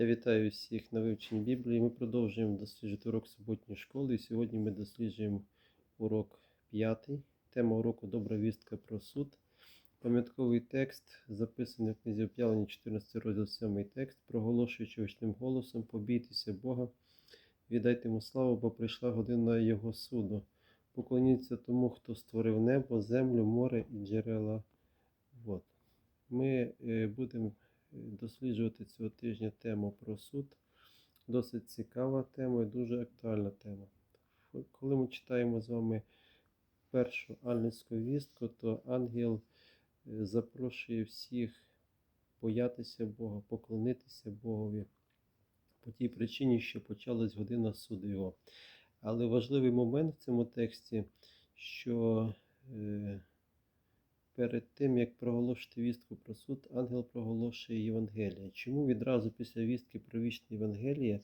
Я вітаю всіх на вивченні Біблії. Ми продовжуємо досліджувати урок суботньої школи. І сьогодні ми досліджуємо урок 5. Тема уроку Добра вістка про суд. Пам'ятковий текст, записаний в книзі об'явлення 14 розділ 7 текст, проголошуючи гучним голосом, побійтеся Бога, віддайте йому славу, бо прийшла година Його суду. Поклоніться тому, хто створив небо, землю, море і джерела вод. Ми е, будемо досліджувати цього тижня тему про суд. Досить цікава тема і дуже актуальна тема. Коли ми читаємо з вами першу ангельську вістку, то ангел е, запрошує всіх боятися Бога, поклонитися Богові по тій причині, що почалась година суду Його. Але важливий момент в цьому тексті, що е, перед тим, як проголошувати вістку про суд, ангел проголошує Євангеліє. Чому відразу після вістки про вічне Євангеліє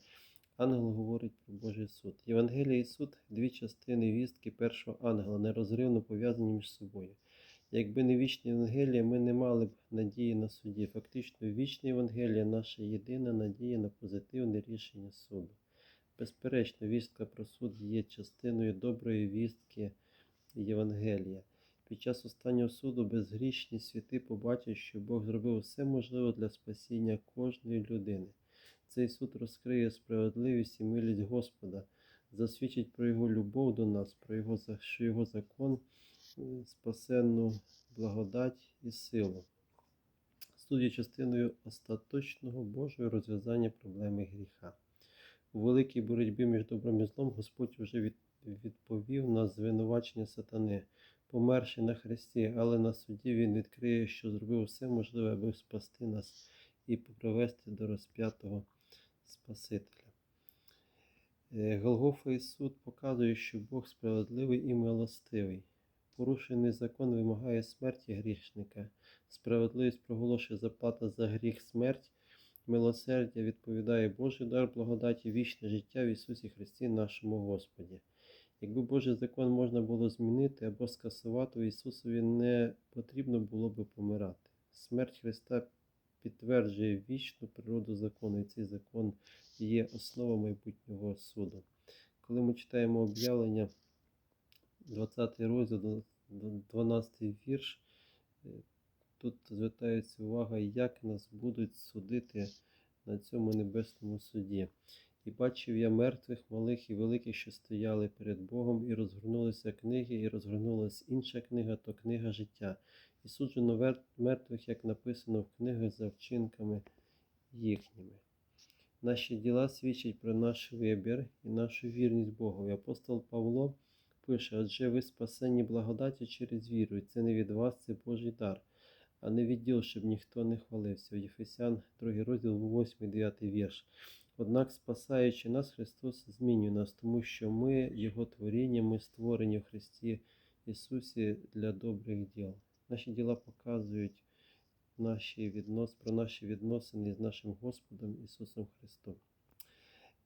ангел говорить про Божий суд? Євангеліє і суд дві частини вістки першого ангела, нерозривно пов'язані між собою. Якби не вічне Євангеліє, ми не мали б надії на суді. Фактично, вічне Євангеліє наша єдина надія на позитивне рішення суду. Безперечно, вістка про суд є частиною доброї вістки Євангелія. Під час останнього суду безгрішні святи побачать, що Бог зробив все можливе для спасіння кожної людини. Цей суд розкриє справедливість і милість Господа, засвідчить про Його любов до нас, про Його, що Його закон е, спасенну благодать і силу. Суд є частиною остаточного Божого розв'язання проблеми гріха. У великій боротьбі між добром і злом Господь вже від, відповів на звинувачення сатани, померши на хресті, але на суді Він відкриє, що зробив все можливе, аби спасти нас і привести до розп'ятого Спасителя. Е, Голгофа суд показує, що Бог справедливий і милостивий. Порушений закон вимагає смерті грішника. Справедливість проголошує заплата за гріх смерть. Милосердя відповідає Божий дар благодаті вічне життя в Ісусі Христі нашому Господі. Якби Божий закон можна було змінити або скасувати, Ісусові не потрібно було би помирати. Смерть Христа підтверджує вічну природу закону, і цей закон є основа майбутнього суду. Коли ми читаємо об'явлення, 20 розділ, 12 вірш, е, тут звертається увага, як нас будуть судити на цьому небесному суді. І бачив я мертвих, малих і великих, що стояли перед Богом, і розгорнулися книги, і розгорнулася інша книга, то книга життя. І суджено мертвих, як написано в книгах за вчинками їхніми. Наші діла свідчать про наш вибір і нашу вірність Богу. І апостол Павло пише: адже ви спасені благодаті через віру, і це не від вас, це Божий дар, а не від діл, щоб ніхто не хвалився. Єфесян, 2 розділ, 8-9 вірш. Однак, спасаючи нас, Христос змінює нас, тому що ми, Його творіння, ми створені в Христі Ісусі для добрих діл. Наші діла показують наші віднос, про наші відносини з нашим Господом Ісусом Христом.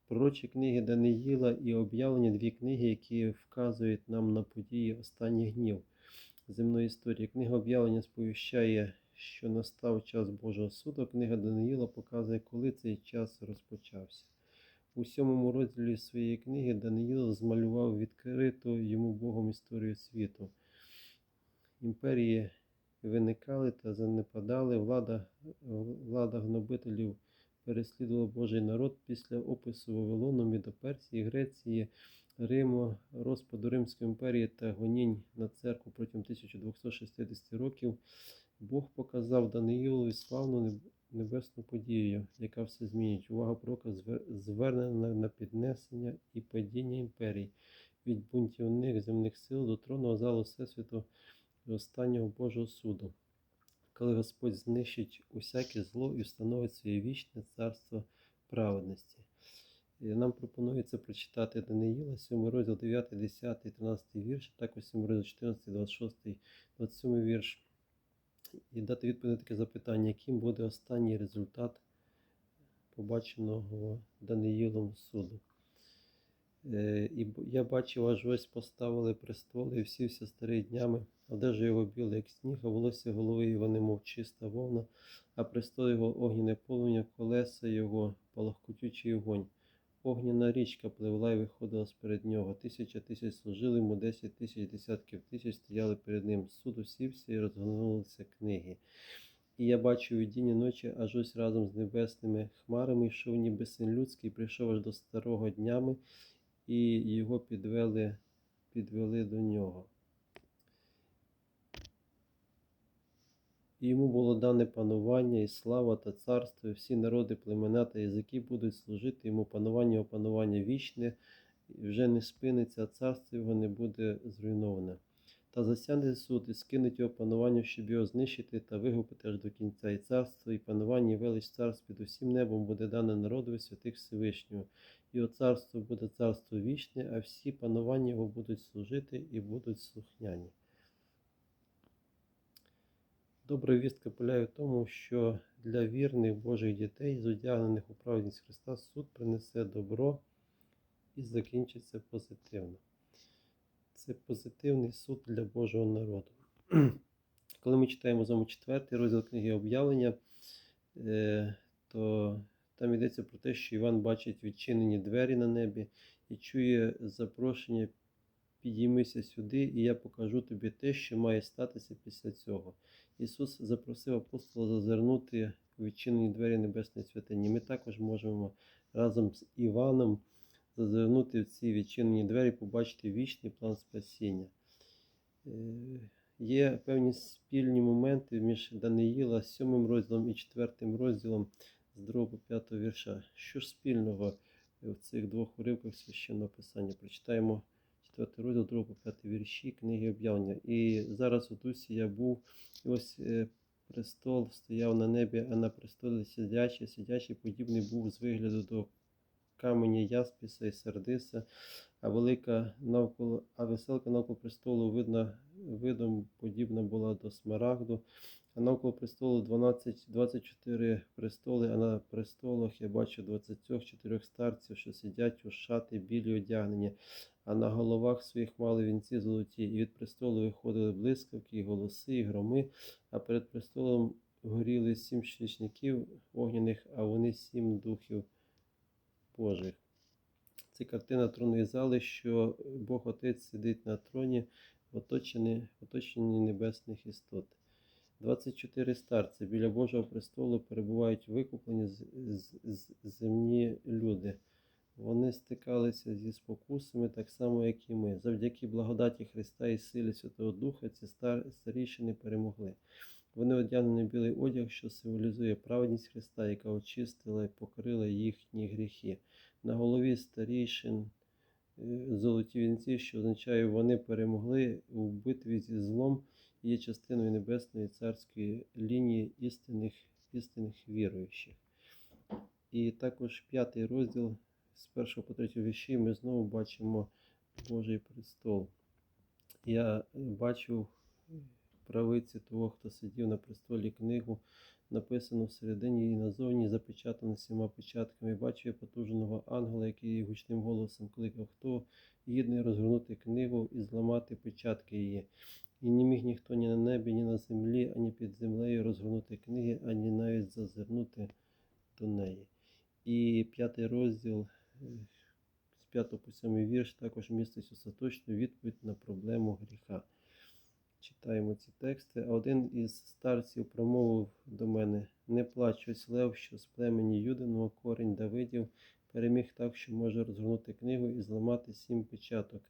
Пророчі книги Даниїла і об'явлення дві книги, які вказують нам на події останніх днів земної історії. Книга об'явлення сповіщає, що настав час Божого суду. Книга Даниїла показує, коли цей час розпочався. У сьомому розділі своєї книги Даниїл змалював відкриту йому Богом історію світу. Імперії виникали та занепадали, влада, влада гнобителів переслідувала Божий народ після опису Вавилону, Мідоперсії, Греції, Риму, розпаду Римської імперії та гонінь на церкву протягом 1260 років. Бог показав Даниїлові славну небесну подію, яка все змінить. Увага пророка звернена на піднесення і падіння імперій від бунтівних земних сил до тронного залу Всесвіту до останнього Божого суду, коли Господь знищить усяке зло і встановить своє вічне царство праведності. Нам пропонується прочитати Даниїла, 7 розділ 9, 10, 13 вірш, також 7 розділ 14, 26, 27 вірш. І дати відповідь на таке запитання, яким буде останній результат побаченого Даниїлом суду. Е, І я бачив, аж ось поставили престоли, і всівся старий днями, одежа його біла, як сніг, а волосся голови його, немов чиста вовна, а престол його огняне полум'я, колеса його, палахкотючий огонь. Огняна річка пливла і виходила сперед нього. Тисяча тисяч служили йому, десять тисяч десятків тисяч стояли перед ним. Суд усівся і розгорнулися книги. І я бачу видіння ночі, аж ось разом з небесними хмарами йшов ніби син людський, прийшов аж до старого днями, і його підвели, підвели до нього. І йому було дане панування, і слава та царство, і всі народи, племена та язики будуть служити йому панування, опанування вічне, і вже не спиниться, а царство його не буде зруйноване. Та засяде суд і скинуть його панування, щоб його знищити та вигубити аж до кінця. І царство, і панування, і велич царств під усім небом буде дане народові святих Всевишнього. Його царство буде царство вічне, а всі панування його будуть служити і будуть слухняні. Добра вістка полягає в тому, що для вірних Божих дітей, зодягнених у праведність Христа, суд принесе добро і закінчиться позитивно. Це позитивний суд для Божого народу. Коли ми читаємо з вами четвертий розділ книги об'явлення, е, то там йдеться про те, що Іван бачить відчинені двері на небі і чує запрошення підіймися сюди, і я покажу тобі те, що має статися після цього. Ісус запросив апостола зазирнути відчинені двері Небесної святині. Ми також можемо разом з Іваном зазирнути в ці відчинені двері, побачити вічний план спасіння. Е, Є певні спільні моменти між Даниїла 7 розділом і 4 розділом з 2 по 5 вірша. Що ж спільного в цих двох уривках священного писання? Прочитаємо 4 розділ, 2 по 5 вірші книги об'явлення. І зараз у дусі я був, і ось е, престол стояв на небі, а на престолі сидячий, сидячий подібний був з вигляду до каменя Яспіса і Сердиса, а велика навколо, а веселка навколо престолу видна, видом подібна була до смарагду. А навколо престолу 12, 24 престоли, а на престолах я бачу 24 старців, що сидять у шати білі одягнені, а на головах своїх мали вінці золоті, і від престолу виходили блискавки, і голоси, і громи, а перед престолом горіли сім свічників огняних, а вони сім духів Божих. Це картина тронної зали, що Бог Отець сидить на троні, оточений, оточені небесних істот. 24 старці біля Божого престолу перебувають викуплені з, з, з- земні люди. Вони стикалися зі спокусами так само, як і ми. Завдяки благодаті Христа і силі Святого Духа ці стар, старішини перемогли. Вони одягнені білий одяг, що символізує праведність Христа, яка очистила і покрила їхні гріхи. На голові старішин е, золоті вінці, що означає, вони перемогли у битві зі злом є частиною небесної царської лінії істинних, істинних віруючих. І також п'ятий розділ з першого по третього вірші ми знову бачимо Божий престол. Я бачив правиці того, хто сидів на престолі книгу, написану всередині і назовні запечатану всіма печатками. Бачу я потужного ангела, який гучним голосом кликав, хто гідний розгорнути книгу і зламати печатки її. І не міг ніхто ні на небі, ні на землі, ані під землею розгорнути книги, ані навіть зазирнути до неї. І п'ятий розділ е, з 5 по 7 вірш також містить остаточну відповідь на проблему гріха. Читаємо ці тексти. А один із старців промовив до мене: Не плач, ось лев, що з племені Юдиного корінь Давидів переміг так, що може розгорнути книгу і зламати сім печаток.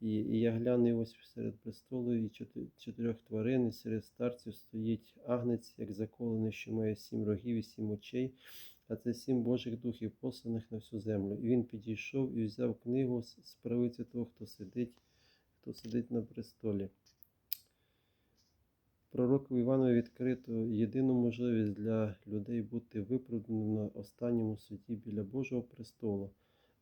І, і я глянув ось серед престолу і чотирьох тварин, і серед старців стоїть агнець, як заколений, що має сім рогів і сім очей, а це сім Божих духів, посланих на всю землю. І він підійшов і взяв книгу з правиці того, хто сидить, хто сидить на престолі. Пророку Іванові відкрито єдину можливість для людей бути виправданим на останньому суді біля Божого престолу.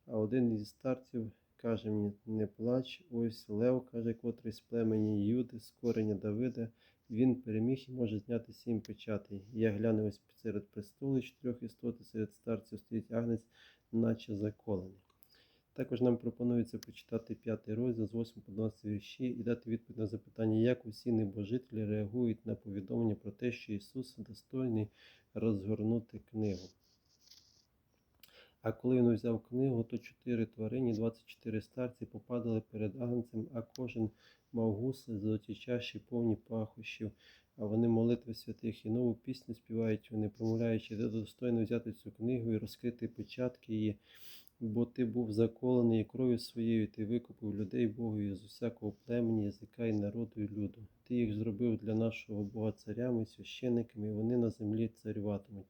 А один із старців каже мені: не плач, ось Лев, каже, котрий з племені Юди, з кореня Давида, він переміг і може зняти сім печатей. Я глянув ось серед престолу чотирьох істот, серед старців стоїть агнець, наче заколений. Також нам пропонується почитати п'ятий розділ з 8 по 12 вірші і дати відповідь на запитання, як усі небожителі реагують на повідомлення про те, що Ісус достойний розгорнути книгу. А коли він взяв книгу, то чотири тварині, 24 старці попадали перед агнцем, а кожен мав гусли, золоті чаші, повні пахощів, а вони молитви святих і нову пісню співають вони, промовляючи, де достойно взяти цю книгу і розкрити початки її. Бо ти був заколений кров'ю своєю, ти викупив людей Богові з усякого племені, язика і народу і люду. Ти їх зробив для нашого Бога царями, священниками, і вони на землі царюватимуть.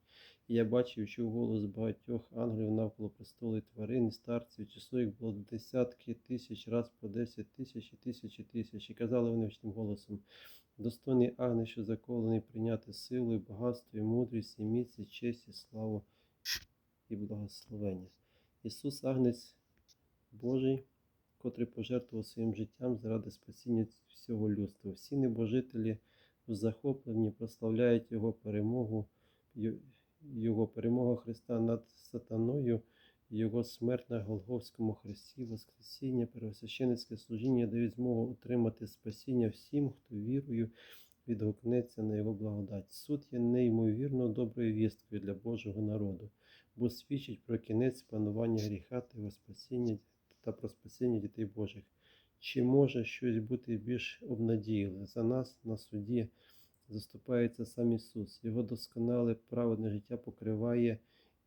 І я бачив, чув голос багатьох ангелів навколо престолу і тварин, і старців, число їх було десятки тисяч, раз по десять тисяч і тисячі тисяч. І казали вони гучним голосом, достойний агне, що заколений прийняти силу, і багатство, і мудрість, і міць, і честь, і славу, і благословення. Ісус Агнець Божий, котрий пожертвував своїм життям заради спасіння всього людства. Всі небожителі в захопленні прославляють Його перемогу, Його перемога Христа над сатаною, Його смерть на Голговському хресті, Воскресіння, первосвященницьке служіння дають змогу отримати спасіння всім, хто вірою відгукнеться на Його благодать. Суд є неймовірно доброю вісткою для Божого народу бо свідчить про кінець панування гріха та його спасіння та про спасіння дітей Божих. Чи може щось бути більш обнадійливе? За нас на суді заступається сам Ісус. Його досконале праведне життя покриває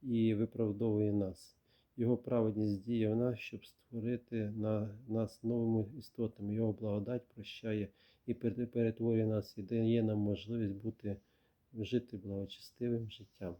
і виправдовує нас. Його праведність діє в нас, щоб створити на нас новими істотами. Його благодать прощає і пере- перетворює нас і дає нам можливість бути жити благочестивим життям.